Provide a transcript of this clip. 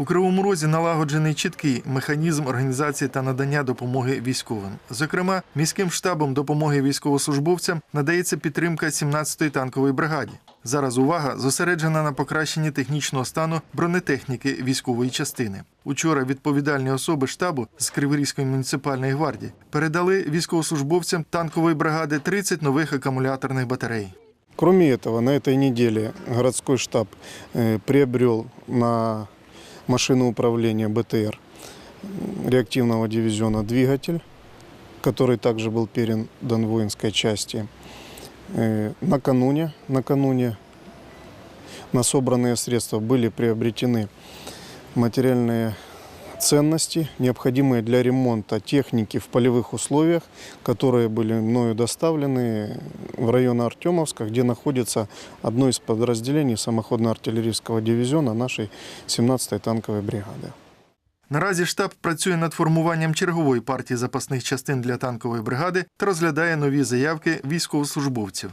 У Кривому Розі налагоджений чіткий механізм організації та надання допомоги військовим. Зокрема, міським штабом допомоги військовослужбовцям надається підтримка 17-ї танкової бригаді. Зараз увага зосереджена на покращенні технічного стану бронетехніки військової частини. Учора відповідальні особи штабу з Криворізької муніципальної гвардії передали військовослужбовцям танкової бригади 30 нових акумуляторних батарей. Кроме этого, на этой неделе городской штаб э, приобрел на машину управления БТР м, реактивного дивизиона двигатель, который также был передан воинской части. Э, Накануне, накануне на собранные средства были приобретены материальные ценности, необходимые для ремонта техники в полевых условиях, которые были мною доставлены в район Артемовска, где находится одно из подразделений самоходно-артиллерийского дивизиона нашей 17-й танковой бригады. Наразі штаб працює над формуванням чергової партії запасних частин для танкової бригади та розглядає нові заявки військовослужбовців.